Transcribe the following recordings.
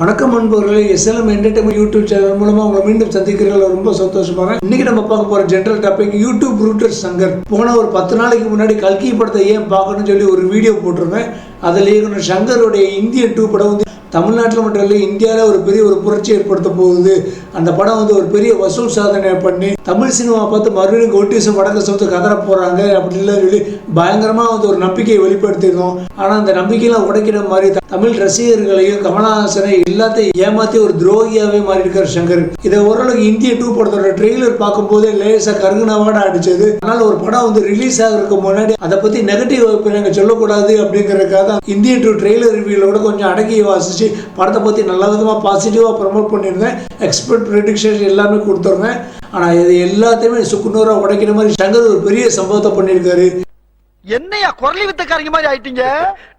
வணக்கம் அன்பர்களே SLM entertainment YouTube channel மூலமாக உங்களை மீண்டும் சந்திக்கிறீர்கள் ரொம்ப சந்தோஷமாக இன்னைக்கு நம்ம பார்க்க போற general topic YouTube router Shankar. போன ஒரு பத்து நாளைக்கு முன்னாடி கல்கி படத்தை ஏன் பார்க்கணும்னு சொல்லி ஒரு வீடியோ போட்டிருந்தேன். அதில் இயக்குனர் சங்கருடைய இந்திய டூ படம் வந்து தமிழ்நாட்டில் மட்டும் இல்லை இந்தியாவில் ஒரு பெரிய ஒரு புரட்சி ஏற்படுத்த போகுது. அந்த படம் வந்து ஒரு பெரிய வசூல் சாதனை பண்ணி தமிழ் சினிமா பார்த்து மறுபடியும் கொட்டிசம் வடக்கு சொத்து கதற போகிறாங்க அப்படின்லாம் சொல்லி பயங்கரமாக வந்து ஒரு நம்பிக்கையை வெளிப்படுத்தியிருந்தோம். ஆனால் அந்த நம்பிக்கையெல்லாம் உடைக்கிற மாதிரி தமிழ் ரசிகர்களையும் கமலஹாசனை எல்லாத்தையும் ஏமாத்தி ஒரு துரோகியாவே மாறி இருக்கார் சங்கர். இதை ஓரளவுக்கு இந்திய டூ படத்தோட ட்ரெய்லர் பார்க்கும்போதே லேசா கருகுனவாட அடிச்சது. ஆனால் ஒரு படம் வந்து ரிலீஸ் ஆகிறதுக்கு முன்னாடி அதை பத்தி நெகட்டிவ் நாங்கள் சொல்லக்கூடாது அப்படிங்கிறதுக்காக தான் இந்திய டூ ட்ரெய்லர் ரிவ்யூலோட கொஞ்சம் அடக்கி வாசிச்சு படத்தை பத்தி நல்ல விதமா பாசிட்டிவா ப்ரமோட் பண்ணியிருந்தேன். எக்ஸ்பெக்ட் ப்ரெடிக்ஷன் எல்லாமே கொடுத்துருந்தேன் ஆனா இது எல்லாத்தையுமே சுக்குநூறா உடைக்கிற மாதிரி சங்கர் ஒரு பெரிய சம்பவத்தை பண்ணியிருக்காரு. என்னையா குரலி வித்தக்காரங்க மாதிரி ஆயிட்டீங்க?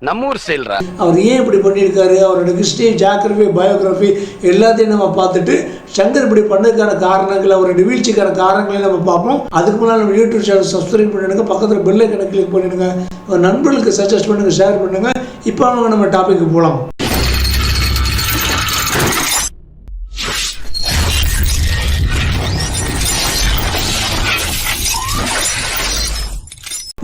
நம்ம ஊர் ஸ்டைல்ரா அவர் ஏன் இப்படி பண்ணியிருக்காரு? அவரோட ஹிஸ்ட்ரி ஜாகிரபி பயோகிராஃபி எல்லாத்தையும் நம்ம பார்த்துட்டு சங்கர் இப்படி பண்ணதுக்கான காரணங்கள் அவரோட வீழ்ச்சிக்கான காரணங்களை நம்ம பார்ப்போம். அதுக்கு முன்னால் நம்ம யூடியூப் சேனல் சப்ஸ்கிரைப் பண்ணிடுங்க. பக்கத்தில் பெல் ஐக்கனை கிளிக் பண்ணிடுங்க. நண்பர்களுக்கு சஜஸ்ட் பண்ணுங்க ஷேர் பண்ணுங்க. இப்போ அவங்க நம்ம டாபிக் போகலாம்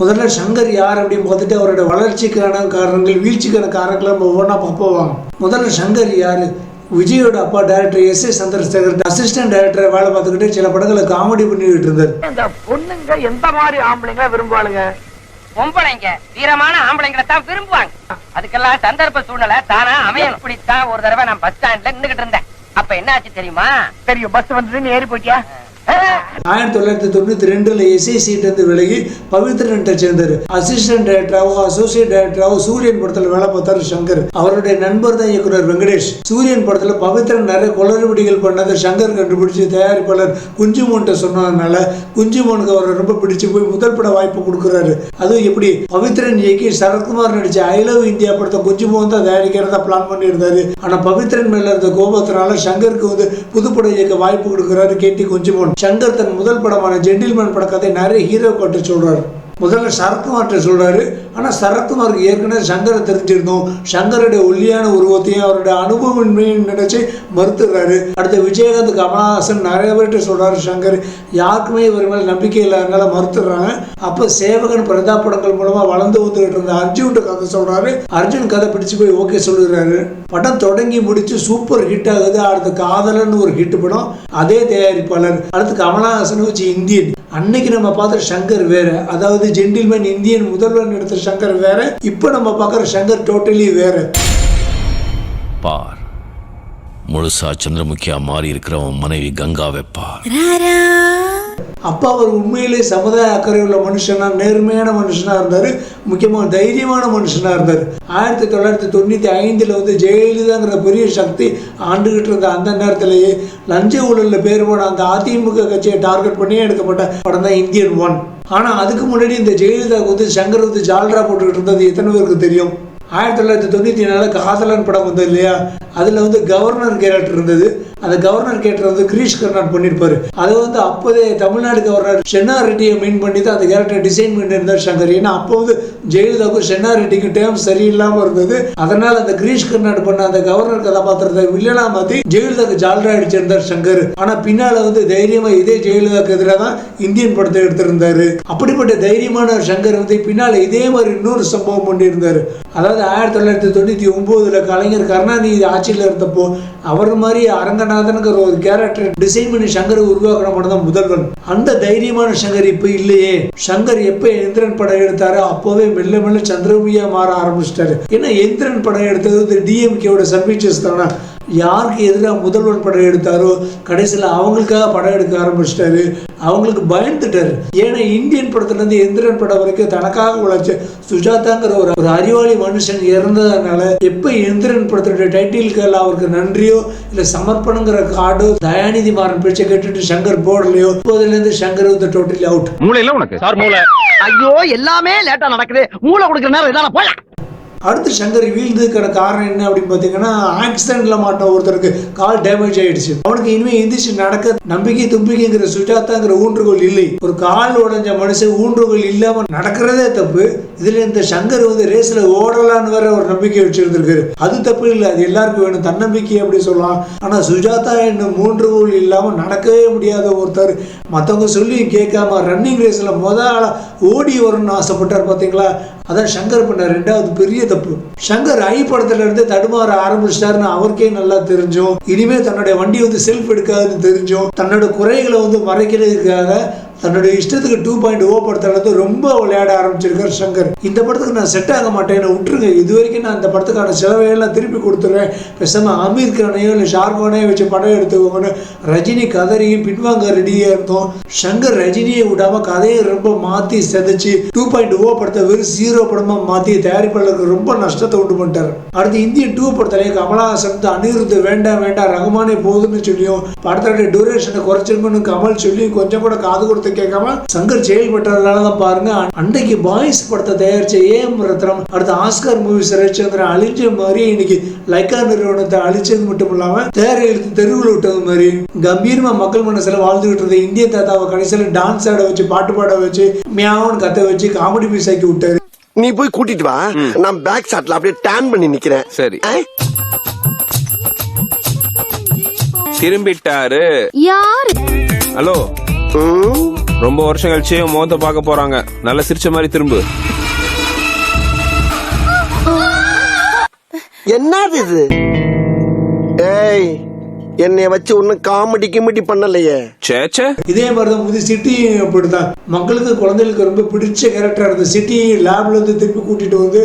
முதல்ல சங்கர் யார் அப்படின்னு பார்த்துட்டு அவரோட வளர்ச்சிக்கான காரணங்கள் வீழ்ச்சிக்கான காரணங்களை நம்ம ஒவ்வொன்றா பார்ப்போம் முதல்ல சங்கர் யார்? விஜயோட அப்பா director S A Chandrasekhar assistant டைரக்டரை வேலை பார்த்துக்கிட்டு சில படங்களை காமெடி பண்ணிக்கிட்டு இருந்தார். இந்த பொண்ணுங்க எந்த மாதிரி ஆம்பளைங்க விரும்புவாளுங்க? பொம்பளைங்க. வீரமான ஆம்பளைங்களை தான் விரும்புவாங்க. அதுக்கெல்லாம் சந்தர்ப்ப சூழ்நிலை தானா அமையணும். இப்படித்தான் ஒரு தடவை நான் பஸ் ஸ்டாண்ட்ல நின்னுகிட்டு இருந்தேன். அப்ப என்ன ஆச்சு தெரியுமா? தெரியும். பஸ் வந்து நீ ஏறி போயிட்டியா? ஆயிரத்தி தொள்ளாயிரத்தி தொண்ணூத்தி ரெண்டுல எஸ்ஐ சீட் இருந்து விலகி பவித்ரன்ட்ட சேர்ந்தார். அசிஸ்டன்ட் டைரக்டராகவும் அசோசியேட் டைரக்டராகவும் சூரியன் படத்துல வேலை பார்த்தாரு சங்கர். அவருடைய நண்பர் தான் இயக்குனர் வெங்கடேஷ். சூரியன் படத்துல பவித்ரன் நிறைய குளறுபடிகள் பண்ணதை சங்கர் கண்டுபிடிச்சு தயாரிப்பாளர் குஞ்சுமோன்ட்ட சொன்னதுனால குஞ்சுமோனுக்கு அவரை ரொம்ப பிடிச்சு போய் முதல் பட வாய்ப்பு கொடுக்குறாரு. அதுவும் எப்படி? பவித்ரன் இயக்கி சரத்குமார் நடிச்ச ஐ லவ் இந்தியா படத்தை குஞ்சுமோன் தான் தயாரிக்கிறதா பிளான் பண்ணியிருந்தாரு. ஆனா பவித்ரன் மேல இருந்த கோபத்தினால சங்கருக்கு வந்து புதுப்பட இயக்க வாய்ப்பு கொடுக்குறாரு கேட்டி குஞ்சுமோன். சங்கர் தன் முதல் படமான ஜென்டில்மேன் பட கதை நிறைய ஹீரோ கட்ட சொல்றாரு. முதல்ல சரத்குமார்கிட்ட சொல்கிறாரு ஆனால் சரத்குமாருக்கு ஏற்கனவே சங்கரை தெரிஞ்சிருந்தோம். சங்கருடைய ஒல்லியான உருவத்தையும் அவருடைய அனுபவமின்மையும் நினைச்சு மறுத்துடுறாரு. அடுத்து விஜயகாந்த் கமலஹாசன் நிறைய பேர்கிட்ட சொல்கிறாரு சங்கர். யாருக்குமே இவர் மேலே நம்பிக்கை இல்லாதனால மறுத்துடுறாங்க. அப்போ சேவகன் பிரதா படங்கள் மூலமாக வளர்ந்து வந்துகிட்டு இருந்த அர்ஜுன்கிட்ட கதை சொல்கிறாரு அர்ஜுன் கதை பிடிச்சு போய் ஓகே சொல்லிடுறாரு. படம் தொடங்கி முடிச்சு சூப்பர் ஹிட் ஆகுது. அடுத்து காதலன்னு ஒரு ஹிட் படம். அதே தயாரிப்பாளர். அடுத்து கமலஹாசன் வச்சு இந்தியன். அன்னைக்கு நம்ம பார்த்த சங்கர் வேற. அதாவது ஜென்டில்மேன் இந்தியன் முதல்வன் எடுத்த சங்கர் வேற. இப்போ நம்ம பார்க்குற சங்கர் டோட்டலி வேற. பார். முழுசா சந்திரமுகியா மாறி இருக்கிறவன் மனைவி கங்காவை பார். அப்பா அவர் உண்மையிலே சமுதாய அக்கறை உள்ள மனுஷனாக நேர்மையான மனுஷனாக இருந்தார் முக்கியமாக தைரியமான மனுஷனாக இருந்தார். ஆயிரத்தி தொள்ளாயிரத்தி தொண்ணூற்றி ஐந்தில் வந்து ஜெயலலிதாங்கிற பெரிய சக்தி ஆண்டுகிட்டு இருந்த அந்த நேரத்திலேயே லஞ்ச ஊழலில் பேர் போன அந்த அதிமுக கட்சியை டார்கெட் பண்ணியே எடுக்கப்பட்ட படம் தான் இந்தியன் ஒன். ஆனால் அதுக்கு முன்னாடி இந்த ஜெயலலிதாவுக்கு வந்து சங்கர் வந்து ஜால்ரா போட்டுக்கிட்டு இருந்தது எத்தனை பேருக்கு தெரியும்? ஆயிரத்தி தொள்ளாயிரத்தி தொண்ணூற்றி நாலில் காதலன் படம் வந்தது இல்லையா? அதில் வந்து கவர்னர் கேரக்டர் இருந்தது. அந்த கவர்னர் கேரக்டர் வந்து கிரீஷ் கர்நாட் பண்ணியிருப்பாரு. அது வந்து அப்போதே தமிழ்நாடு கவர்னர் சென்னா ரெட்டியை மீன் பண்ணி தான் அந்த கேரக்டர் டிசைன் பண்ணியிருந்தார் சங்கர். ஏன்னா அப்போ வந்து ஜெயலலிதாவுக்கும் சென்னா ரெட்டிக்கும் டேம் சரியில்லாமல் இருந்தது. அதனால் அந்த கிரீஷ் கர்நாட் பண்ண அந்த கவர்னர் கதாபாத்திரத்தை வில்லனா மாற்றி ஜெயலலிதாவுக்கு ஜால்ரா அடிச்சிருந்தார் சங்கர். ஆனால் பின்னால் வந்து தைரியமாக இதே ஜெயலலிதாவுக்கு எதிராக தான் இந்தியன் படத்தை எடுத்திருந்தாரு. அப்படிப்பட்ட தைரியமான சங்கர் வந்து பின்னால் இதே மாதிரி இன்னொரு சம்பவம் பண்ணியிருந்தார். அதாவது ஆயிரத்தி தொள்ளாயிரத்தி தொண்ணூற்றி ஒம்போதில் கலைஞர் கருணாநிதி ஆட்சியில் இருந்தப்போ அவர் மாதிரி அரங்கநாதனுங்கிற ஒரு கேரக்டர் டிசைன் பண்ணி சங்கரை உருவாக்கின படம் தான் முதல்வன். அந்த தைரியமான சங்கர் இப்போ இல்லையே. சங்கர் எப்போ எந்திரன் படம் எடுத்தாரோ அப்போவே மெல்ல மெல்ல சந்திரமுகியா மாற ஆரம்பிச்சிட்டாரு. ஏன்னா எந்திரன் படம் எடுத்தது டிஎம்கேவோட சர்வீசஸ் தானே? யாருக்கு எதிராக முதல்வன் படம் எடுத்தாரோ கடைசியில் அவங்களுக்காக படம் எடுக்க ஆரம்பிச்சிட்டாரு. அவங்களுக்கு பயந்துட்டாரு. ஏன்னா இந்தியன் படத்துலேருந்து எந்திரன் படம் வரைக்கும் தனக்காக உழைச்ச சுஜாதாங்கிற ஒரு ஒரு அறிவாளி மனுஷன் இறந்ததுனால எப்போ எந்திரன் படத்தோட டைட்டிலுக்கு அவருக்கு நன்றியோ இல்லை சமர்ப்பணங்கிற கார்டோ தயாநிதி மாறன் பேச்சை கேட்டுட்டு சங்கர் போடலையோ இப்போதுலேருந்து சங்கர் வந்து டோட்டலி அவுட் மூளையில உனக்கு? சார் மூளை. ஐயோ எல்லாமே லேட்டா நடக்குது. மூளை கொடுக்குற நேரம் இதான போல அடுத்து சங்கர் வீழ்ந்ததுக்கான காரணம் என்ன அப்படின்னு பார்த்தீங்கன்னா ஆக்சிடென்ட்ல மாட்டோம் ஒருத்தருக்கு கால் டேமேஜ் ஆயிடுச்சு. அவனுக்கு இனிமேல் எந்திரிச்சு நடக்க நம்பிக்கை தும்பிக்கைங்கிற சுஜாதாங்கிற ஊன்றுகோல் இல்லை. ஒரு கால் உடைஞ்ச மனுஷன் ஊன்றுகோல் இல்லாம நடக்கிறதே தப்பு. இதுல இந்த சங்கர் வந்து ரேஸ்ல ஓடலான்னு வேற ஒரு நம்பிக்கை வச்சிருந்திருக்காரு. அது தப்பு இல்லை. அது எல்லாருக்கும் வேணும். தன்னம்பிக்கை அப்படி சொல்லலாம். ஆனா சுஜாதா என்னும் மூன்றுகோல் இல்லாம நடக்கவே முடியாத ஒருத்தர். மற்றவங்க சொல்லி கேட்காம ரன்னிங் ரேஸ்ல முத ஆளாக ஓடி வரணும்னு ஆசைப்பட்டார் பாத்தீங்களா? அதான் சங்கர் பண்ண ரெண்டாவது பெரிய தப்பு. சங்கர் ஐ படத்துல இருந்து தடுமாற ஆரம்பிச்சிட்டாருன்னு அவருக்கே நல்லா தெரிஞ்சும். இனிமே தன்னுடைய வண்டி வந்து செல்ஃப் எடுக்காதுன்னு தெரிஞ்சும். தன்னோட குறைகளை வந்து மறைக்கிறதுக்காக தன்னுடைய இஷ்டத்துக்கு டூ பாயிண்ட் ஓ படத்துல ரொம்ப விளையாட ஆரம்பிச்சிருக்கார் சங்கர். இந்த படத்துக்கு நான் செட் ஆக மாட்டேன்னு விட்டுருங்க. இது வரைக்கும் நான் இந்த படத்துக்கான செலவையெல்லாம் திருப்பி கொடுத்துருவேன் பேசாம அமீர் கானையோ இல்லை ஷார்கானையோ வச்சு படம் எடுத்துக்கோங்கன்னு ரஜினி கதறியும் பின்வாங்க ரெடியாக இருந்தோம். சங்கர் ரஜினியை விடாம கதையை ரொம்ப மாத்தி செதைச்சு டூ பாயிண்ட் ஓ படத்தை வெறும் ஜீரோ படமா மாத்தி தயாரிப்பாளருக்கு ரொம்ப நஷ்டத்தை உண்டு பண்ணிட்டார். அடுத்து இந்தியன் டூ படத்துல கமலஹாசன் அனிருத் வேண்டாம் வேண்டாம் ரகுமானே போதுன்னு சொல்லியும் படத்தோட டூரேஷனை குறைச்சிருக்கணும்னு கமல் சொல்லி கொஞ்சம் கூட காது கொடுத்து கேட்காம சங்கர் செயல்பட்டதுனால தான் பாருங்க அன்னைக்கு பாய்ஸ் படத்தை தயாரிச்ச ஏஎம் ரத்னம்? அடுத்து ஆஸ்கர் மூவிஸ் ரவிச்சந்திரன் அழிஞ்ச மாதிரி இன்னைக்கு லைக்கா நிறுவனத்தை அழிச்சது மட்டும் இல்லாம தேர எழுத்து தெருவில் விட்டது மாதிரி கம்பீரமா மக்கள் மனசுல வாழ்ந்துகிட்டு இருந்த இந்திய தாத்தாவை கடைசியில் டான்ஸ் ஆட வச்சு பாட்டு பாட வச்சு மியாவுன்னு கத்த வச்சு காமெடி பீஸ் ஆக்கி விட்டாரு. நீ போய் கூட்டிட்டு வா. நான் பேக் ஷாட்ல அப்படியே டேன் பண்ணி நிக்கிறேன். சரி? திரும்பிட்டாரு. யாரு? ஹலோ. ரொம்ப வருஷம் கழிச்சு முகத்தை பார்க்க போறாங்க. நல்லா சிரிச்ச மாதிரி திரும்பு. என்னது இது? ஏய் என்னைய வச்சு ஒன்னும் காமெடி கிமெடி பண்ணலையே. சேச்சே இதே மாதிரி தான் புது சிட்டியும் அப்படிதான் மக்களுக்கு குழந்தைகளுக்கு ரொம்ப பிடிச்ச கேரக்டர் இருந்த சிட்டி லேப்ல இருந்து திருப்பி கூட்டிட்டு வந்து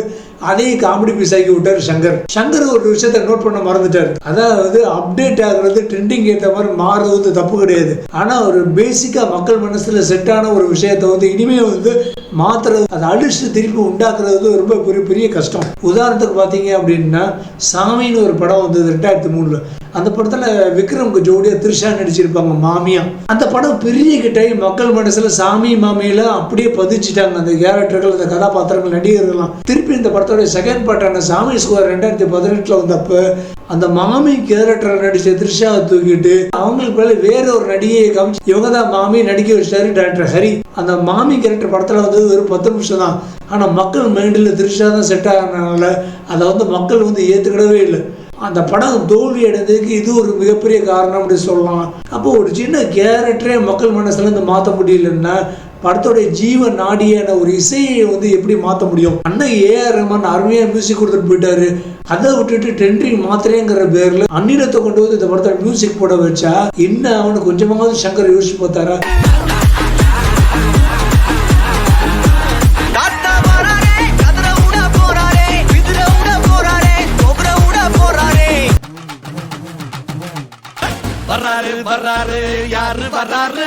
அதையும் காமெடி பீஸ் ஆக்கி விட்டார் சங்கர். சங்கர் ஒரு விஷயத்த நோட் பண்ண மறந்துட்டார். அதாவது அப்டேட் ஆகுறது ட்ரெண்டிங் ஏற்ற மாதிரி மாறுறது வந்து தப்பு கிடையாது. ஆனால் ஒரு பேசிக்காக மக்கள் மனசுல செட்டான ஒரு விஷயத்தை வந்து இனிமேல் வந்து மாத்துறது அதை அழிச்சு திருப்பி உண்டாக்குறது வந்து ரொம்ப பெரிய பெரிய கஷ்டம். உதாரணத்துக்கு பார்த்தீங்க அப்படின்னா சாமின்னு ஒரு படம் வந்தது ரெண்டாயிரத்தி மூணில். அந்த படத்தில் விக்ரம்க்கு ஜோடியாக த்ரிஷா நடிச்சிருப்பாங்க மாமியா. அந்த படம் பெரிய கிட்டே மக்கள் மனசில் சாமி மாமியில் அப்படியே பதிச்சுட்டாங்க. அந்த கேரக்டர்கள் அந்த கதாபாத்திரங்கள் நடிகர்கள்லாம். திருப்பி இந்த படத்தோடைய செகண்ட் பார்ட்டான சாமி ஸ்கோர் ரெண்டாயிரத்தி பதினெட்டில் வந்தப்போ அந்த மாமி கேரக்டர் நடிச்ச த்ரிஷாவை தூக்கிட்டு அவங்களுக்கு மேல வேற ஒரு நடிகையை காமிச்சு இவங்க தான் மாமி நடிக்க வச்சிட்டாரு டாக்டர் ஹரி. அந்த மாமி கேரக்டர் படத்தில் வந்து ஒரு பத்து நிமிஷம் தான். ஆனால் மக்கள் மைண்டில் த்ரிஷா தான் செட் ஆகிறதுனால அதை வந்து மக்கள் வந்து ஏற்றுக்கிடவே இல்லை. அந்த படம் தோல்வி அடைந்ததுக்கு இது ஒரு மிகப்பெரிய காரணம் அப்படி சொல்லலாம். அப்போ ஒரு சின்ன கேரக்டரே மக்கள் மனசுல இருந்து மாற்ற முடியலன்னா படத்தோடைய ஜீவ நாடியான ஒரு இசையை வந்து எப்படி மாற்ற முடியும்? அண்ணன் ஏஆர் ரஹ்மான் அருமையாக மியூசிக் கொடுத்துட்டு போயிட்டாரு. அதை விட்டுட்டு ட்ரெண்டிங் மாத்திரைங்கிற பேர்ல அந்நிலத்தை கொண்டு வந்து இந்த படத்தோட மியூசிக் போட வச்சா என்ன அவனு கொஞ்சமாவது சங்கர் யோசிச்சு பார்த்தாரா? வர்றாரு யாரு வர்றாரு?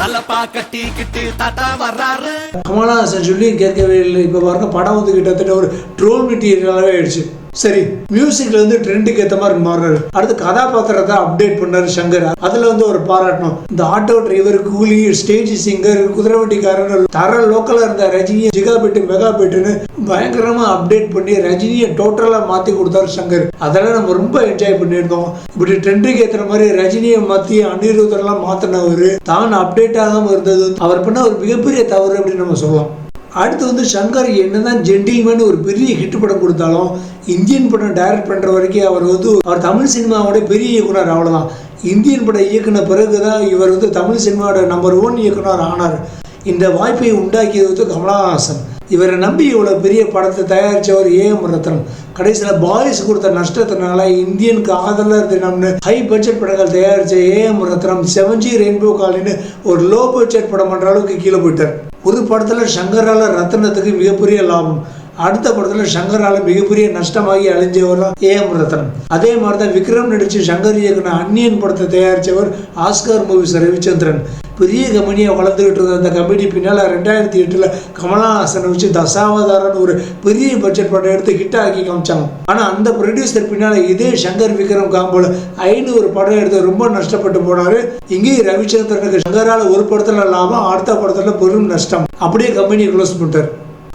தலப்பா கட்டிக்கிட்டு தாத்தா வர்றாரு. கமலஹாசன் சொல்லி கேட்கவே இல்லை. இப்போ பாருங்க படம் வந்து கிட்டத்தட்ட ஒரு ட்ரோல் மெட்டீரியலாகவே ஆயிடுச்சு. சரி மியூசிக்ல வந்து ட்ரெண்டுக்கு ஏற்ற மாதிரி மாறுறாரு. அடுத்து கதாபாத்திரத்தை அப்டேட் பண்ணாரு சங்கர். அதுல வந்து ஒரு பாராட்டணும். இந்த ஆட்டோ டிரைவர் கூலி ஸ்டேஜ் சிங்கர் குதிரைவட்டிக்காரன் தர லோக்கலா இருந்த ரஜினி ஜிகா பெட்டு மெகா பெட்டுன்னு பயங்கரமா அப்டேட் பண்ணி ரஜினியை டோட்டலா மாத்தி கொடுத்தாரு சங்கர். அதெல்லாம் நம்ம ரொம்ப என்ஜாய் பண்ணியிருந்தோம். இப்படி ட்ரெண்டுக்கு ஏற்ற மாதிரி ரஜினியை மாத்தி அனிருத்தரெல்லாம் மாத்தினவர் தான் அப்டேட் ஆகாம இருந்தது. அவர் பண்ண ஒரு மிகப்பெரிய தவறு அப்படின்னு நம்ம சொல்லலாம். அடுத்து வந்து சங்கர் என்ன தான் ஜென்டில்மேன் ஒரு பெரிய ஹிட் படம் கொடுத்தாலும் இந்தியன் படம் டைரக்ட் பண்ணுற வரைக்கும் அவர் வந்து அவர் தமிழ் சினிமாவோட பெரிய இயக்குனர் அவ்வளோதான் இந்தியன் படம் இயக்குன பிறகு தான் இவர் வந்து தமிழ் சினிமாவோட நம்பர் ஒன் இயக்குனர் ஆனார். இந்த வாய்ப்பை உண்டாக்கியது வந்து கமலஹாசன். இவரை நம்பி இவ்வளோ பெரிய படத்தை தயாரித்தவர் ஏஎம் ரத்னம். கடைசியில் பாய்ஸ் கொடுத்த நஷ்டத்தினால இந்தியனுக்கு ஆதரவாக தினம்னு ஹை பட்ஜெட் படங்கள் தயாரித்த ஏஎம் ரத்னம் செவன்ஜி ரெயின்போ காலின்னு ஒரு லோ பட்ஜெட் படம் பண்ணுற அளவுக்கு கீழே போயிட்டார். ஒரு படத்தில் சங்கரால ரத்னத்துக்கு மிகப்பெரிய லாபம். அடுத்த படத்துல சங்கரால மிகப்பெரிய நஷ்டமாகி அழிஞ்சவர் தான் ஏஎம் ரத்னம் அதே மாதிரி தான் விக்ரம் நடிச்சு சங்கர் இயக்குன அந்நியன் படத்தை தயாரித்தவர் ஆஸ்கார் மூவிஸ் ரவிச்சந்திரன் பெரிய கம்பெனியாக வளர்ந்துக்கிட்டு இருந்த அந்த கம்பெனி பின்னால் ரெண்டாயிரத்தி எட்டில் கமலஹாசனை வச்சு தசாவதாரன் ஒரு பெரிய பட்ஜெட் படம் எடுத்து ஹிட் ஆக்கி காமிச்சாங்க. ஆனால் அந்த ப்ரொடியூசர் பின்னால் இதே சங்கர் விக்ரம் காம்போல ஐநூறு படம் எடுத்து ரொம்ப நஷ்டப்பட்டு போனார். இங்கேயும் ரவிச்சந்திரனுக்கு சங்கரால் ஒரு படத்துல லாபம் அடுத்த படத்தில் பெரும் நஷ்டம். அப்படியே கம்பெனியை க்ளோஸ் பண்ணிட்டார்.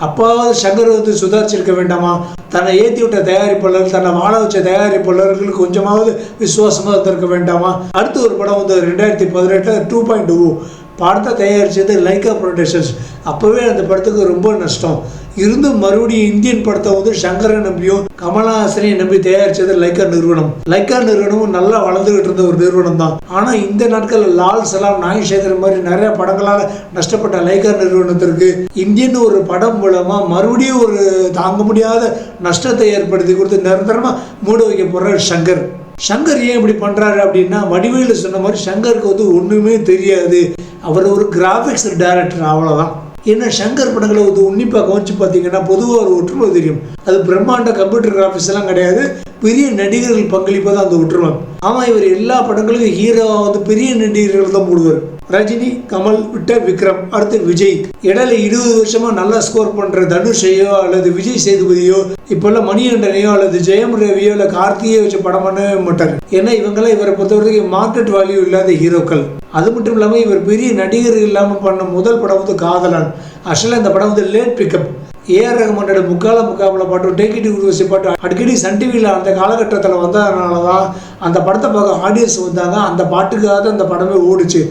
அப்பாவது சங்கர் வந்து சுதாரிச்சிருக்க வேண்டாமா? தன்னை ஏற்றி விட்ட தயாரிப்பாளர் தன்னை வாழ வச்ச தயாரிப்பாளர்களுக்கு கொஞ்சமாவது விசுவாசமாக இருந்திருக்க வேண்டாமா? அடுத்து ஒரு படம் வந்து ரெண்டாயிரத்தி பதினெட்டில் டூ பாயிண்ட் டூ oh. படத்தை தயாரித்தது லைக்கா ப்ரொடக்ஷன்ஸ் அப்போவே அந்த படத்துக்கு ரொம்ப நஷ்டம். இருந்தும் மறுபடியும் இந்தியன் படத்தை வந்து சங்கரை நம்பியும் கமலஹாசனையும் நம்பி தயாரிச்சது லைக்கா நிறுவனம். லைக்கா நிறுவனமும் நல்லா வளர்ந்துகிட்டு இருந்த ஒரு நிறுவனம் தான். ஆனால் இந்த நாட்களில் லால் சலாம் நாகேஸ்வரன் மாதிரி நிறைய படங்களால் நஷ்டப்பட்ட லைக்கா நிறுவனத்திற்கு இந்தியன் ஒரு படம் மூலமாக மறுபடியும் ஒரு தாங்க முடியாத நஷ்டத்தை ஏற்படுத்தி கொடுத்து நிரந்தரமாக மூட வைக்க போகிறார் சங்கர். சங்கர் ஏன் இப்படி பண்ணுறாரு அப்படின்னா வடிவேலு சொன்ன மாதிரி சங்கருக்கு வந்து ஒன்றுமே தெரியாது. அவர் ஒரு கிராஃபிக்ஸ் டைரக்டர் அவ்வளோதான் ஏன்னா சங்கர் படங்களை வந்து உன்னிப்பாக கவனிச்சு பார்த்தீங்கன்னா பொதுவாக ஒரு ஒற்றுமை தெரியும். அது பிரம்மாண்ட கம்ப்யூட்டர் கிராஃபிக்ஸ் எல்லாம் கிடையாது. பெரிய நடிகர்கள் பங்களிப்பு தான் அந்த ஒற்றுமை. ஆமாம் இவர் எல்லா படங்களுக்கும் ஹீரோவாக வந்து பெரிய நடிகர்கள் தான் போடுவார். ரஜினி கமல் விட்ட விக்ரம் அடுத்து விஜய். இடையில இருபது வருஷமா நல்லா ஸ்கோர் பண்ற தனுஷையோ அல்லது விஜய் சேதுபதியோ இப்பெல்லாம் மணிகண்டனையோ அல்லது ஜெயம் ரவியோ இல்லை கார்த்தியோ வச்சு படம் பண்ணவே மாட்டார். ஏன்னா இவங்கெல்லாம் இவரை பொறுத்தவரைக்கும் மார்க்கெட் வேல்யூ இல்லாத ஹீரோக்கள் அது மட்டும் இல்லாமல் இவர் பெரிய நடிகர் இல்லாமல் பண்ண முதல் படம் வந்து காதலான். ஆக்சுவலாக இந்த படம் வந்து லேட் பிக்கப் ஏஆர் ரஹ்மானோட முக்கால முக்காபல பாட்டு டேக் இட் ஊர்வசி பாட்டு அடிக்கடி சன் டிவியில் அந்த காலகட்டத்தில் வந்ததுனால தான் அந்த படத்தை பார்க்க ஆடியன்ஸ் வந்தாங்க. அந்த பாட்டுக்காக தான் அந்த படமே ஓடுச்சு.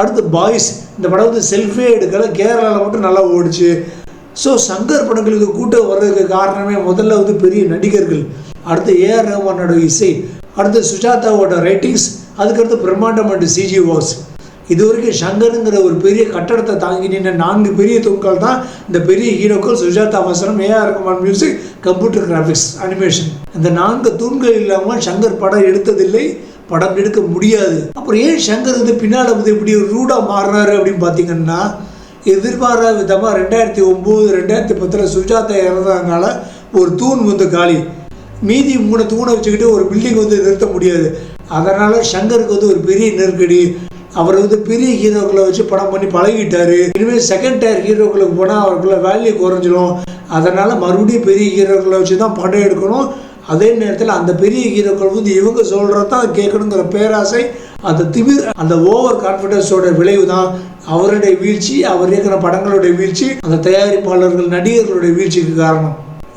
அடுத்து பாய்ஸ் இந்த படம் வந்து செல்ஃபியே எடுக்கல கேரளாவில் மட்டும் நல்லா ஓடுச்சு. ஸோ சங்கர் படங்களுக்கு கூட்டம் வர்றதுக்கு காரணமே முதல்ல வந்து பெரிய நடிகர்கள். அடுத்து ஏஆர் ரஹ்மானோட இசை அடுத்து சுஜாதாவோட ரைட்டிங்ஸ் அதுக்கடுத்து பிரம்மாண்டம் அண்ட் சிஜி வாஸ் இது வரைக்கும் சங்கருங்கிற ஒரு பெரிய கட்டடத்தை தாங்கி நின்ற நான்கு பெரிய தூண்கள் தான் இந்த பெரிய ஹீரோக்கள் சுஜாதா வசனம் A R Rahman music computer graphics animation இந்த நான்கு தூண்கள் இல்லாமல் சங்கர் படம் எடுத்ததில்லை. படம் எடுக்க முடியாது. அப்புறம் ஏன் சங்கர் வந்து பின்னால் வந்து இப்படி ரூடாக மாறினாரு அப்படின்னு பார்த்தீங்கன்னா எதிர்பாராத விதமாக ரெண்டாயிரத்தி ஒம்பது ரெண்டாயிரத்தி பத்தில் சுஜாதா இறந்ததுனால ஒரு தூண் வந்து காலி. மீதி மூணு தூணை வச்சுக்கிட்டு ஒரு பில்டிங் வந்து நிறுத்த முடியாது. அதனால் சங்கருக்கு வந்து ஒரு பெரிய நெருக்கடி. அவர் வந்து பெரிய ஹீரோக்களை வச்சு படம் பண்ணி பழகிட்டார். இனிமேல் செகண்ட் டயர் ஹீரோக்களுக்கு போனால் அவருக்குள்ள வேல்யூ குறைஞ்சிடும் அதனால் மறுபடியும் பெரிய ஹீரோக்களை வச்சு தான் படம் எடுக்கணும். அதே நேரத்தில் அந்த பெரிய ஹீரோக்கள் வந்து இவங்க சொல்கிறத தான் கேட்கணுங்கிற பேராசை அந்த திமிர் அந்த ஓவர் கான்ஃபிடென்ஸோட விளைவு தான் அவருடைய வீழ்ச்சி அவர் இயக்கிற படங்களுடைய வீழ்ச்சி அந்த தயாரிப்பாளர்கள் நடிகர்களுடைய வீழ்ச்சிக்கு காரணம்.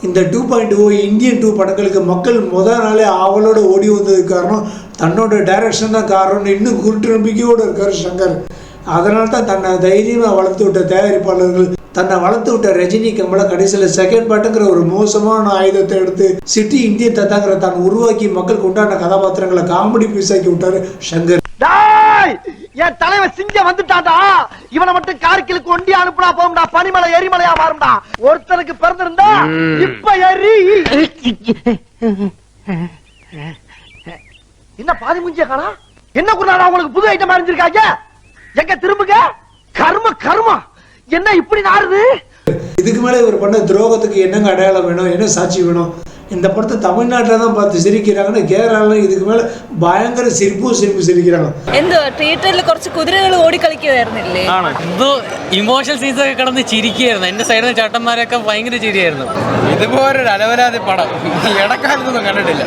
இந்த two point O Indian two படங்களுக்கு மக்கள் முதல் நாளே ஆவலோடு ஓடி வந்ததுக்கு காரணம் தன்னோட டைரக்ஷன் தான் காரணம்னு இன்னும் குருட்டு நம்பிக்கையோடு இருக்கார் சங்கர். அதனால தான் தன்னை தைரியமாக வளர்த்து விட்ட தயாரிப்பாளர்கள் தன்னை வளர்த்து விட்ட ரஜினி கமலை கடைசியில் செகண்ட் பாட்டுங்கிற ஒரு மோசமான ஆயுதத்தை எடுத்து சிட்டி இந்தியன் தத்தாங்கிற தான் உருவாக்கி மக்களுக்கு உண்டான கதாபாத்திரங்களை காமெடி பீஸாக்கி விட்டாரு சங்கர். டேய்! என் தலைவன் சிங்கம் வந்துட்டான்டா. இவனை மட்டும் கார்கிலுக்கு ஒண்டி அனுப்புனா போகும்டா. பனிமலை எரிமலையா மாறும்டா. ஒருத்தனுக்கு பிறந்திருந்தா இப்ப எரி. என்ன பாதி முஞ்சிய காணா? என்ன குருநாடா உங்களுக்கு புது ஐட்டம் அறிஞ்சிருக்காங்க எங்க திரும்புங்க? கர்ம கர்மா. என்ன இப்படி நாருது இதுக்கு மேலே இவர் பண்ண துரோகத்துக்கு என்னங்க அடையாளம் வேணும்? என்ன சாட்சி வேணும்? இந்த படத்தை தமிழ்நாட்டில் தான் பார்த்து சிரிக்கிறாங்கன்னா கேரளாவில் இதுக்கு மேலே பயங்கர சிரிப்பும் சிரிப்பு சிரிக்கிறாங்க എന്തോ തിയേറ്ററിൽ കുറച്ച് കുതിരകൾ ഓടിക്കളിക്കുമായിരുന്നില്ലേ എന്തോ ഇമോഷണൽ സീൻസ് ഒക്കെ കിടന്ന് ചിരിക്കുകയായിരുന്നു എന്റെ സൈഡിൽ നിന്ന് ചേട്ടന്മാരൊക്കെ ഭയങ്കര ചിരിയായിരുന്നു ഇതുപോലൊരു അലവരാതി പടം ഇടക്കാലത്തൊന്നും കണ്ടിട്ടില്ല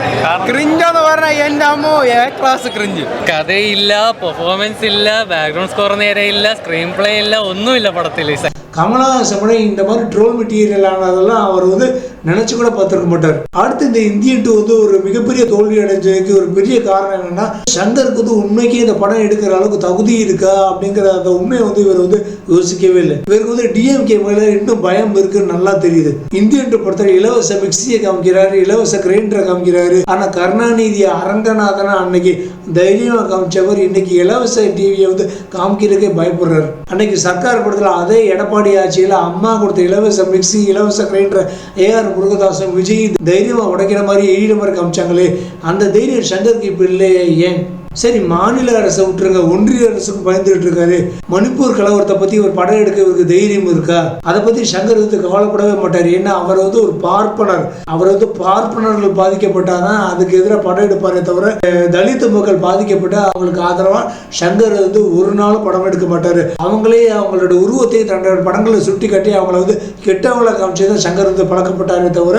ക്രിഞ്ചെന്ന് പറഞ്ഞാൽ എന്റെ അമ്മോ എ ക്ലാസ് ക്രിഞ്ച് കഥയില്ല പെർഫോമൻസ് ഇല്ല ബാക്ക്ഗ്രൗണ്ട് സ്കോർ നേരെ ഇല്ല സ്ക്രീൻ പ്ലേ ഇല്ല ഒന്നുമില്ല പടത്തിൽ கமலஹாசன் இந்த மாதிரி ட்ரோல் மெட்டீரியல் ஆனதெல்லாம் அவர் வந்து நினச்சி கூட பார்த்துருக்க மாட்டார். அடுத்து இந்த இந்தியன் டூ வந்து ஒரு மிகப்பெரிய தோல்வி அடைஞ்சதுக்கு ஒரு பெரிய காரணம் என்னென்னா சங்கருக்கு வந்து உண்மைக்கே இந்த படம் எடுக்கிற அளவுக்கு தகுதி இருக்கா அப்படிங்கிற அந்த உண்மையை வந்து இவர் வந்து யோசிக்கவே இல்லை. இவருக்கு வந்து டிஎம்கே மேல இன்னும் பயம் இருக்குன்னு நல்லா தெரியுது. இந்தியன் டூ படத்தில் இலவச மிக்சியை காமிக்கிறாரு இலவச கிரைண்டரை காமிக்கிறாரு. ஆனால் கருணாநிதி அரங்கநாதனா அன்னைக்கு தைரியமாக காமிச்சவர் இன்னைக்கு இலவச டிவியை வந்து காமிக்கிறதுக்கே பயப்படுறாரு. அன்னைக்கு சர்க்கார் படத்தில் அதே எடப்பாடி ஆட்சியில் அம்மா கொடுத்த இலவச மிக்சி இலவச கிரைண்டர் ஏஆர் முருகதாசன் விஜய் தைரியமா உடைக்கிற மாதிரி எழிற காமிச்சாங்களே அந்த தைரியம் சங்கருக்கு இப்போ இல்லையே ஏன்? சரி மாநில அரசை விட்டுருங்க. ஒன்றிய அரசுக்கு பயந்துகிட்டு இருக்காரு மணிப்பூர் கலவரத்தை பத்தி ஒரு படம் எடுக்க இவருக்கு தைரியம் இருக்கா? அதை பத்தி சங்கர் வந்து கவலைப்படவே மாட்டார். ஏன்னா அவர் வந்து ஒரு பார்ப்பனர். அவர் வந்து பார்ப்பனர்கள் பாதிக்கப்பட்டாதான் அதுக்கு எதிராக படம் எடுப்பாரே தவிர தலித்து தலித் மக்கள் பாதிக்கப்பட்டு அவங்களுக்கு ஆதரவா சங்கர் வந்து ஒரு நாளும் படம் எடுக்க மாட்டாரு. அவங்களே அவங்களோட உருவத்தை தன்னோட படங்களை சுட்டி காட்டி அவங்கள வந்து கெட்டவங்களை காமிச்சு தான் சங்கர் வந்து பழக்கப்பட்டாரே தவிர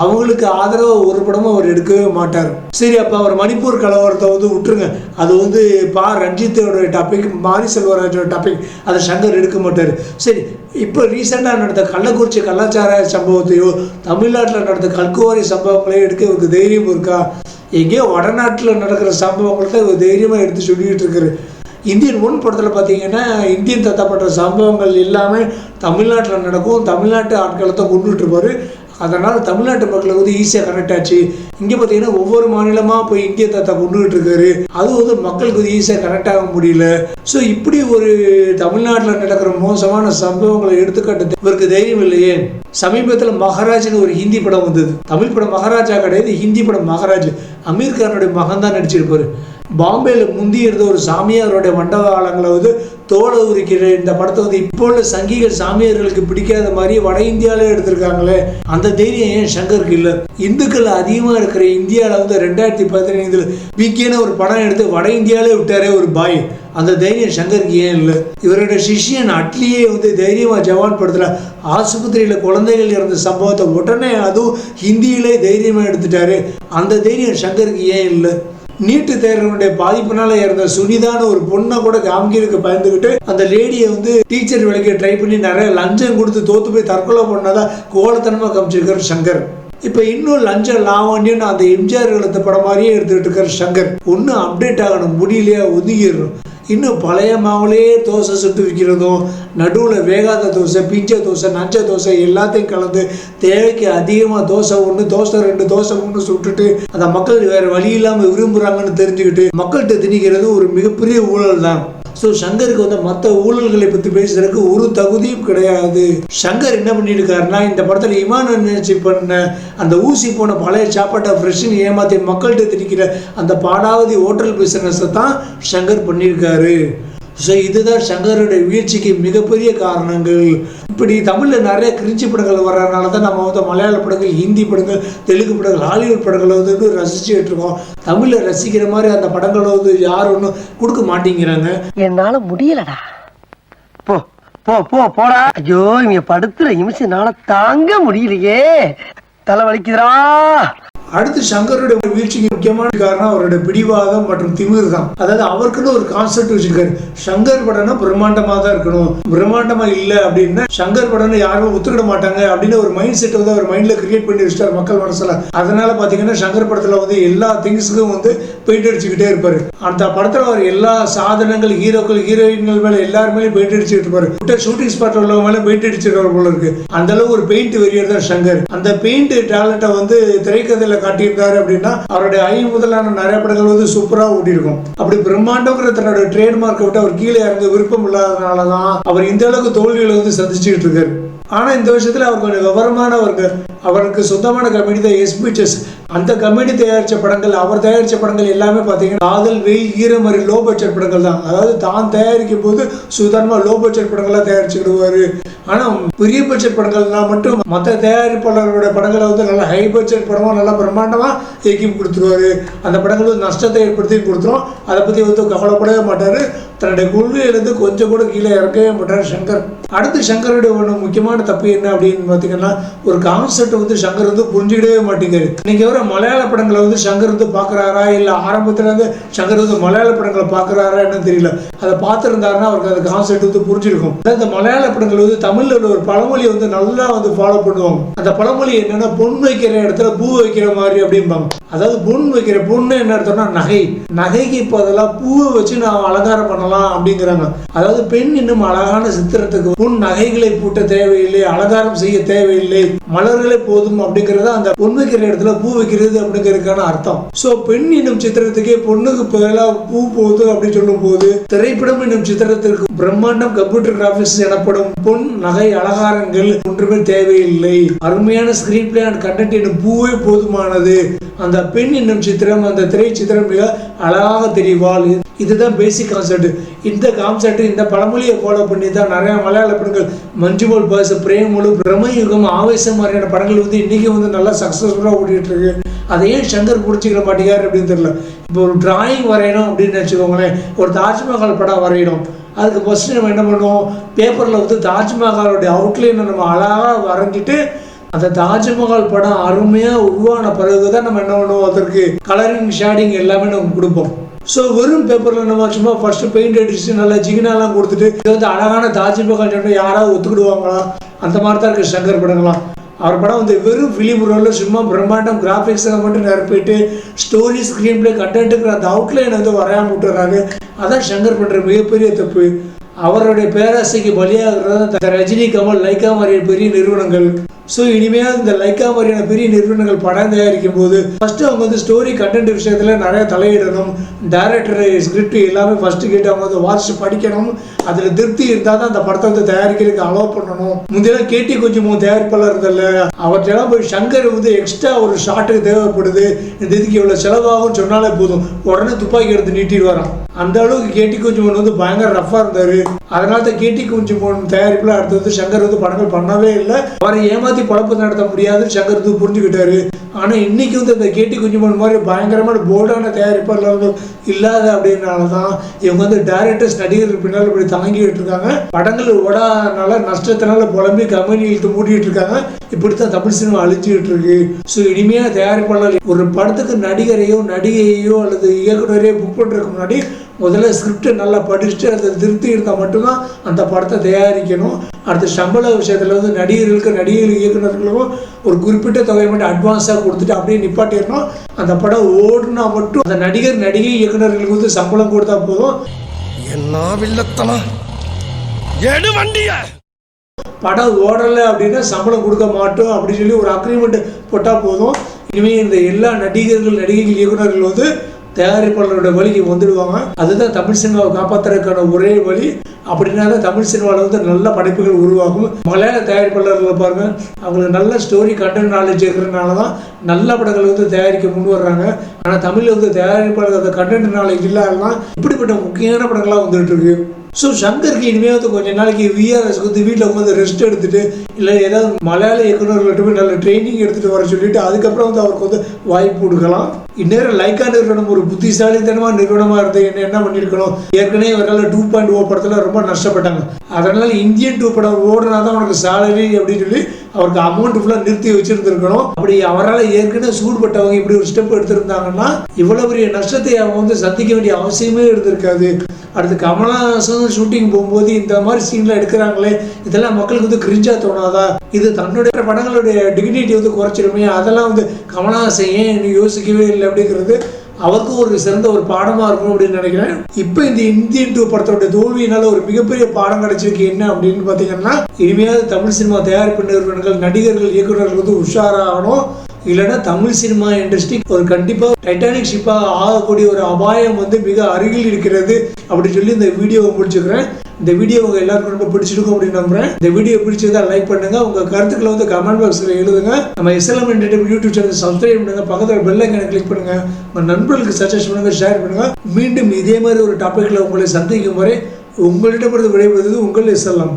அவங்களுக்கு ஆதரவை ஒரு படமும் அவர் எடுக்கவே மாட்டார். சரி அப்போ அவர் மணிப்பூர் கலவரத்தை வந்து விட்டுருங்க. அது வந்து பா. ரஞ்சித்தோட டாபிக் மாரி செல்வராஜோட டாபிக் அதை சங்கர் எடுக்க மாட்டார். சரி இப்போ ரீசெண்டாக நடந்த கள்ளக்குறிச்சி கலாச்சார சம்பவத்தையோ தமிழ்நாட்டில் நடந்த கல்குவாரி சம்பவங்களையோ எடுக்க இவருக்கு தைரியம் இருக்கா? எங்கேயோ வடநாட்டில் நடக்கிற சம்பவங்களை தான் இவர் தைரியமாக எடுத்து சொல்லிக்கிட்டு இருக்காரு. இந்தியன் ஒன் படத்தில் பார்த்தீங்கன்னா இந்தியன் தத்தப்பட்ட சம்பவங்கள் எல்லாமே தமிழ்நாட்டில் நடக்கும் தமிழ்நாட்டு ஆட்களை தான் கொண்டுட்டு அதனால் தமிழ்நாட்டு மக்களை வந்து ஈஸியாக கனெக்ட் ஆச்சு. இங்கே பார்த்தீங்கன்னா ஒவ்வொரு மாநிலமாக போய் இந்திய தாத்தா கொண்டுகிட்டு இருக்காரு. அது வந்து மக்களுக்கு வந்து ஈஸியாக கனெக்ட் ஆக முடியல. ஸோ இப்படி ஒரு தமிழ்நாட்டில் நடக்கிற மோசமான சம்பவங்களை எடுத்துக்காட்டு இவருக்கு தைரியம் இல்லையே. சமீபத்தில் மகாராஜ்னு ஒரு ஹிந்தி படம் வந்தது. தமிழ் படம் மகாராஜா கிடையாது ஹிந்தி படம் மகாராஜ். அமீர் கானுடைய மகன் தான் நடிச்சிருப்பாரு. பாம்பேல முந்தி இருந்த ஒரு சாமியாரோட மண்டபகாலங்களை வந்து தோலை உரிக்கிற இந்த படத்தை வந்து இப்போ உள்ள சங்கீக சாமியார்களுக்கு பிடிக்காத மாதிரி வட இந்தியாவிலே எடுத்திருக்காங்களே அந்த தைரியம் ஏன் சங்கருக்கு இல்லை? இந்துக்கள் அதிகமாக இருக்கிற இந்தியாவில் வந்து ரெண்டாயிரத்தி பதினைந்தில் பிகேன்னு ஒரு படம் எடுத்து வட இந்தியாவிலே விட்டாரே ஒரு பாய். அந்த தைரியம் சங்கருக்கு ஏன் இல்லை? இவரோட சிஷ்யன் அட்லியே வந்து தைரியமாக ஜவான் படத்தில் ஆஸ்பத்திரியில் குழந்தைகள் இறந்த சம்பவத்தை உடனே அதுவும் ஹிந்தியிலே தைரியமாக எடுத்துட்டாரு. அந்த தைரியம் சங்கருக்கு ஏன் இல்லை? நீட்டு தேர்வுடைய பாதிப்பினால இறந்த சுனிதான்னு ஒரு பொண்ணை கூட காமிக்கிறதுக்கு பயந்துக்கிட்டு அந்த லேடியை வந்து டீச்சர் வேலைக்கு ட்ரை பண்ணி நிறைய லஞ்சம் கொடுத்து தோத்து போய் தற்கொலை பண்ணதா கோலத்தனமாக காமிச்சிருக்கார் சங்கர். இப்போ இன்னும் லஞ்சம் லாவண்யன்னு அந்த எம்ஜிஆர் எழுத்த படம் மாதிரியே எடுத்துக்கிட்டு இருக்கார் சங்கர். ஒன்றும் அப்டேட் ஆகணும் முடியலையா ஒதுங்கிடணும் இன்னும் பழைய மாவுலே தோசை சுட்டு விற்கிறதும் நடுவில் வேகாத தோசை பிஞ்ச தோசை நஞ்ச தோசை எல்லாத்தையும் கலந்து தேவைக்கு அதிகமாக தோசை ஒன்று தோசை ரெண்டு தோசை ஒன்று சுட்டுட்டு அதை மக்கள் வேறு வழி இல்லாமல் விரும்புகிறாங்கன்னு தெரிஞ்சுக்கிட்டு மக்கள்கிட்ட திணிக்கிறது ஒரு மிகப்பெரிய ஊழல் தான் ஸோ சங்கருக்கு வந்து மற்ற ஊழல்களை பற்றி பேசுறதுக்கு ஒரு தகுதியும் கிடையாது. சங்கர் என்ன பண்ணியிருக்காருன்னா இந்த படத்தில் இமான நினைச்சு பண்ண அந்த ஊசி போன பழைய சாப்பாட்டை ஃப்ரெஷ்ஷுன்னு ஏமாற்றி மக்கள்கிட்ட திணிக்கிற அந்த பாடாவதி ஹோட்டல் பிஸ்னஸை தான் சங்கர் பண்ணியிருக்காரு ஸோ இதுதான் சங்கருடைய வீழ்ச்சிக்கு மிகப்பெரிய காரணங்கள். இப்படி தமிழில் நிறைய கிரிஞ்சி படங்கள் வர்றதுனால தான் நம்ம வந்து மலையாள படங்கள் ஹிந்தி படங்கள் தெலுங்கு படங்கள் ஹாலிவுட் படங்களை வந்து ரசிச்சுட்டு இருக்கோம். தமிழில் ரசிக்கிற மாதிரி அந்த படங்களை வந்து யாரும் ஒன்றும் கொடுக்க மாட்டேங்கிறாங்க. என்னால முடியலடா. போ போ போ போடா. ஐயோ இவங்க படுத்துற நிமிஷம்னால தாங்க முடியலையே. தலை வலிக்குதுடா. அடுத்து சங்கருடைய வீழ்ச்சிக்கு முக்கியமான காரணம் அவருடைய பிடிவாதம் மற்றும் திமிர் தான் அதாவது அவருக்குன்னு ஒரு கான்செப்ட் வச்சிருக்காரு. சங்கர் படம்னா பிரம்மாண்டமா தான் இருக்கணும். பிரம்மாண்டமா இல்ல அப்படின்னா சங்கர் படம்னு யாரும் ஒத்துக்கிட மாட்டாங்க அப்படின்னு ஒரு மைண்ட் செட் வந்து அவர் மைண்ட்ல கிரியேட் பண்ணி வச்சிட்டார் மக்கள் மனசுல. அதனால பாத்தீங்கன்னா சங்கர் படத்துல வந்து எல்லா திங்ஸுக்கும் வந்து பெயிண்ட் அடிச்சுக்கிட்டே இருப்பாரு. அந்த படத்தில் அவர் எல்லா சாதனங்கள் ஹீரோக்கள் ஹீரோயின்கள் மேலே எல்லார் பெயிண்ட் அடிச்சுட்டு இருப்பார். விட்ட ஷூட்டிங் ஸ்பாட் உள்ளவங்க மேலே பெயிண்ட் அடிச்சிருக்கிற போல இருக்கு. அந்த அளவு ஒரு பெயிண்ட் வெறியர் தான் சங்கர் அந்த பெயிண்ட் டேலண்ட்டை வந்து திரைக்கதையில் காட்டியிருந்தாரு அப்படின்னா அவருடைய ஐ முதலான நிறைய படங்கள் வந்து சூப்பராக ஓட்டியிருக்கும் அப்படி பிரம்மாண்டங்கிற தன்னோட ட்ரேட்மார்க்கை விட்டு அவர் கீழே இறங்க விருப்பம் இல்லாதனால தான் அவர் இந்த அளவுக்கு தோல்விகளை வந்து சந்திச்சுட்டு இருக்காரு. ஆனால் இந்த விஷயத்துல அவர் கொஞ்சம் விவரமானவர்கள் அவருக்கு சொந்தமான கம்பெனி தான் எஸ்பிஎஸ் அந்த கம்பெனி தயாரித்த படங்கள் அவர் தயாரித்த படங்கள் எல்லாமே பார்த்தீங்கன்னா காதல் வெயில் ஈரமறி லோ பட்ஜெட் படங்கள் தான். அதாவது தான் தயாரிக்கும் போது சுதாரணமாக லோ பட்ஜெட் படங்களாக தயாரிச்சுக்கிடுவார். ஆனால் பெரிய பட்ஜெட் படங்கள்லாம் மட்டும் மற்ற தயாரிப்பாளர்களோட படங்களை வந்து நல்லா ஹை பட்ஜெட் படமாக நல்லா பிரம்மாண்டமாக இயக்கி கொடுத்துருவாரு. அந்த படங்கள் வந்து நஷ்டத்தை ஏற்படுத்தி கொடுத்துரும். அதை பற்றி வந்து கவலைப்படவே மாட்டார். தன்னுடைய கொள்கையிலேருந்து கொஞ்சம் கூட கீழே இறக்கவே மாட்டார் சங்கர். அடுத்து சங்கருடைய ஒன்று முக்கியமான தப்பு என்ன அப்படின்னு பார்த்தீங்கன்னா ஒரு கான்செப்ட் வந்து சங்கர் வந்து புரிஞ்சுக்கிடவே மாட்டேங்காரு அவர் வர மலையாள படங்களை வந்து சங்கர் வந்து பார்க்குறாரா? இல்லை ஆரம்பத்துலேருந்து சங்கர் வந்து மலையாள படங்களை பார்க்குறாரா என்னன்னு தெரியல. அதை பார்த்துருந்தாருன்னா அவருக்கு அந்த கான்செப்ட் வந்து புரிஞ்சிருக்கும். அதாவது இந்த மலையாள படங்கள் வந்து தமிழில் ஒரு பழமொழியை வந்து நல்லா வந்து ஃபாலோ பண்ணுவாங்க. அந்த பழமொழி என்னென்னா பொன் வைக்கிற இடத்துல பூ வைக்கிற மாதிரி அப்படிம்பாங்க. அதாவது பொன் வைக்கிற பொண்ணு என்ன எடுத்தோம்னா நகை. நகைக்கு இப்போ அதெல்லாம் பூவை வச்சு நான் அலங்காரம் பண்ணலாம் அப்படிங்கிறாங்க. அதாவது பெண் இன்னும் அழகான சித்திரத்துக்கு பொன் நகைகளை பூட்ட தேவையில்லை அலங்காரம் செய்ய தேவையில்லை. மலர்களே போதும் அப்படிங்கறது அந்த பொன் வைக்கிற இடத்துல பூ வைக்கிறது அப்படிங்கிறதுக்கான அர்த்தம். சோ பெண் என்னும் சித்திரத்துக்கே பொண்ணுக்கு பதிலாக பூ போகுது அப்படின்னு சொல்லும் போது திரைப்படம் என்னும் சித்திரத்திற்கு பிரம்மாண்டம் கம்ப்யூட்டர் கிராபிக்ஸ் எனப்படும் பொன் நகை அலங்காரங்கள் ஒன்றுமே தேவையில்லை. அருமையான ஸ்கிரீன் பிளே அண்ட் கண்டென்ட் என்னும் பூவே போதுமானது. அந்த பெண் என்னும் சித்திரம் அந்த திரை சித்திரம் மிக அழகாக தெரிவாள். இதுதான் பேசிக் கான்செப்ட் இந்த கான்செப்ட் இந்த பழமொழியை ஃபாலோ பண்ணி தான் நிறைய மலையாள படங்கள் மஞ்சுமல் பாஸ் பிரேமலு பிரமயுகம் ஆவேசம் மாதிரியான படங்கள் வந்து இன்னைக்கு வந்து நல்லா சக்ஸஸ்ஃபுல்லாக ஓடிட்டு இருக்கு. அதையே சங்கர் பிடிச்சிக்கிற மாட்டேங்கார் அப்படின்னு தெரியல. இப்போ ஒரு டிராயிங் வரையணும் அப்படின்னு வச்சுக்கோங்களேன். ஒரு தாஜ்மஹால் படம் வரையணும். அதுக்கு ஃபஸ்ட்டு நம்ம என்ன பண்ணுவோம்? பேப்பரில் வந்து தாஜ்மஹாலோடைய அவுட்லைனை நம்ம அழகாக வரைஞ்சிட்டு அந்த தாஜ்மஹால் படம் அருமையாக உருவான பிறகு தான் நம்ம என்ன பண்ணுவோம்? அதற்கு கலரிங் ஷேடிங் எல்லாமே நம்ம கொடுப்போம். ஸோ வெறும் பேப்பரில் நம்ம சும்மா ஃபர்ஸ்ட் பெயிண்ட் அடிச்சு நல்லா ஜிகினாலாம் கொடுத்துட்டு இது வந்து அழகான தாஜ்மஹால் சொன்னா யாராவது ஒத்துக்கிடுவாங்களா? அந்த மாதிரி தான் இருக்கு சங்கர் படங்களாம் அவர் படம் வந்து வெறும் ஃபிலிம் ரோலில் சும்மா பிரம்மாண்டம் கிராஃபிக்ஸை மட்டும் நிரப்பிட்டு ஸ்டோரி ஸ்க்ரீன் பிளே கண்டென்ட்டுங்கிற அந்த அவுட்லைன் வந்து வரையாமல் விட்டுறாங்க அதான் சங்கர் பண்ணுற மிகப்பெரிய தப்பு. அவருடைய பேராசைக்கு பலியாகிறது ரஜினி கமல் லைக்கா மாதிரி பெரிய நிறுவனங்கள். ஸோ இனிமேல் இந்த லைக்கா மாதிரியான பெரிய நிறுவனங்கள் படம் தயாரிக்கும் போது ஃபர்ஸ்ட் அவங்க வந்து ஸ்டோரி கண்டென்ட் விஷயத்துல நிறைய தலையிடணும். டைரக்டர் ஸ்கிரிப்ட் எல்லாமே ஃபர்ஸ்ட் கேட்டு அவங்க வந்து வாட்ச் படிக்கணும். அதில் திருப்தி இருந்தால் தான் அந்த படத்தை வந்து தயாரிக்கிறதுக்கு அலோவ் பண்ணணும். முந்தையெல்லாம் கேட்டி கொஞ்சம் தயாரிப்பாளர் இருந்தல அவற்றெல்லாம் போய் சங்கர் வந்து எக்ஸ்ட்ரா ஒரு ஷாட்டுக்கு தேவைப்படுது. இந்த இதுக்கு இவ்வளோ செலவாகும் சொன்னாலே போதும். உடனே துப்பாக்கி எடுத்து நீட்டிட்டு வரான் அந்த அளவுக்கு கேட்டி குஞ்சுமோன் வந்து பயங்கர ரஃபாக இருந்தார். அதனால தான் கேட்டி கொஞ்சம் தயாரிப்பில் அடுத்து வந்து சங்கர் வந்து படங்கள் பண்ணவே இல்லை. அவரை ஏமாத்தி பழப்பு நடத்த முடியாதுன்னு சங்கர் தூ புரிஞ்சுக்கிட்டாரு. ஆனால் இன்னைக்கு வந்து இந்த கேட்டி குஞ்சுமன் மாதிரி பயங்கரமான போல்டான தயாரிப்பாளர்கள் இல்லாத அப்படின்னால தான் இவங்க வந்து டேரக்டர்ஸ் நடிகர்கள் பின்னால் இப்படி தாங்கிட்டு இருக்காங்க. படங்கள் ஓடாதனால நஷ்டத்தினால புலம்பி கம்பெனி இழுத்து மூடிட்டு இருக்காங்க. இப்படித்தான் தமிழ் சினிமா அழிச்சிக்கிட்டு இருக்கு. ஸோ இனிமையான தயாரிப்பாளர் ஒரு படத்துக்கு நடிகரையோ நடிகையோ அல்லது இயக்குனரையோ புக் பண்ணுறதுக்கு முன்னாடி முதல்ல ஸ்கிரிப்டை நல்லா படிச்சுட்டு அதை திருப்தி இருந்தால் மட்டும்தான் அந்த படத்தை தயாரிக்கணும். அடுத்து சம்பள விஷயத்தில் வந்து நடிகர்களுக்கு நடிகர்கள் இயக்குனர்களுக்கும் ஒரு குறிப்பிட்ட தொகை மட்டும் அட்வான்ஸாக கொடுத்துட்டு அப்படியே நிப்பாட்டிடணும். அந்த படம் ஓடுனா மட்டும் அந்த நடிகர் நடிகை இயக்குனர்களுக்கு வந்து சம்பளம் கொடுத்தா போதும். என்ன எடு வண்டிய! படம் ஓடலை அப்படின்னா சம்பளம் கொடுக்க மாட்டோம் அப்படின்னு சொல்லி ஒரு அக்ரிமெண்ட் போட்டால் போதும். இனிமேல் இந்த எல்லா நடிகர்கள் நடிகைகள் இயக்குனர்கள் வந்து தயாரிப்பாளரோட வழிக்கு வந்துடுவாங்க. அதுதான் தமிழ் சினிமாவை காப்பாற்றுறதுக்கான ஒரே வழி. அப்படின்னா தான் தமிழ் சினிமாவில் வந்து நல்ல படைப்புகள் உருவாகும். மலையாள தயாரிப்பாளர்கள் பாருங்க. அவங்களுக்கு நல்ல ஸ்டோரி கண்டென்ட் நாலேஜ் இருக்கிறதுனால தான் நல்ல படங்கள் வந்து தயாரிக்க முன் வர்றாங்க. ஆனால் தமிழில் வந்து தயாரிப்பாளர்கள் கண்டென்ட் நாலேஜ் இல்லாதலாம் இப்படிப்பட்ட முக்கியமான படங்களாக வந்துகிட்டு இருக்கு. ஸோ சங்கருக்கு இனிமேல் வந்து கொஞ்சம் நாளைக்கு விஆர்எஸ்க்கு வந்து வீட்டில் உட்காந்து ரெஸ்ட் எடுத்துட்டு இல்லை ஏதாவது மலையாள இயக்குநர்கள்ட்ட போய் நல்ல ட்ரைனிங் எடுத்துகிட்டு வர சொல்லிட்டு அதுக்கப்புறம் வந்து அவருக்கு வந்து வாய்ப்பு கொடுக்கலாம். இந்நேரம் லைக்கா நிறுவனம் ஒரு புத்திசாலித்தனமாக நிறுவனமாக இருந்து என்ன என்ன பண்ணியிருக்கணும் ஏற்கனவே இவரால் டூ பாயிண்ட் ஓ oh படத்தில் ரொம்ப நஷ்டப்பட்டாங்க. அதனால இந்தியன் டூ படம் ஓடுனா தான் உனக்கு சேலரி அப்படின்னு சொல்லி அவருக்கு அமௌண்ட் ஃபுல்லாக நிறுத்தி வச்சிருந்துருக்கணும். அப்படி அவரால் ஏற்கனவே சூடுபட்டவங்க இப்படி ஒரு ஸ்டெப் எடுத்திருந்தாங்கன்னா இவ்வளோ பெரிய நஷ்டத்தை அவங்க வந்து சந்திக்க வேண்டிய அவசியமே இருந்திருக்காது. அடுத்து கமலஹாசன் ஷூட்டிங் போகும்போது இந்த மாதிரி சீன்ல எடுக்கிறாங்களே இதெல்லாம் மக்களுக்கு வந்து கிரிஞ்சா தோணாதா? இது தன்னுடைய படங்களுடைய டிக்னிட்டி வந்து குறைச்சிருமே அதெல்லாம் வந்து கமலஹாசன் ஏன் யோசிக்கவே இல்லை அப்படிங்கிறது அவருக்கும் ஒரு சிறந்த ஒரு பாடமாக இருக்கும் அப்படின்னு நினைக்கிறேன். இப்போ இந்த இந்தியன் டூ படத்தோட தோல்வியினால ஒரு மிகப்பெரிய பாடம் கிடைச்சிருக்கு என்ன அப்படின்னு பார்த்தீங்கன்னா இனிமையாவது தமிழ் சினிமா தயாரிப்பு நிறுவனங்கள் நடிகர்கள் இயக்குநர்கள் வந்து உஷாராகணும் இல்லைன்னா தமிழ் சினிமா இண்டஸ்ட்ரி ஒரு கண்டிப்பாக டைட்டானிக் ஷிப்பாக ஆகக்கூடிய ஒரு அபாயம் வந்து மிக அருகில் இருக்கிறது அப்படின்னு சொல்லி இந்த வீடியோவை முடிச்சுக்கிறேன். இந்த வீடியோ உங்கள் எல்லாருக்கும் ரொம்ப பிடிச்சிருக்கும் அப்படின்னு நம்புறேன். இந்த வீடியோ பிடிச்சதா லைக் பண்ணுங்க. உங்க கருத்துக்களை வந்து கமெண்ட் பாக்ஸில் எழுதுங்க. நம்ம SLM entertainment YouTube channel subscribe பண்ணுங்க. பக்கத்தில் பெல் ஐக்கனை கிளிக் பண்ணுங்க. உங்க நண்பர்களுக்கு சஜஸ்ட் பண்ணுங்க ஷேர் பண்ணுங்க. மீண்டும் இதே மாதிரி ஒரு டாப்பிக்கில் உங்களை சந்திக்கும் வரை உங்களிடமிருந்து விடைபெறுவது உங்கள் எஸ்எல்எம்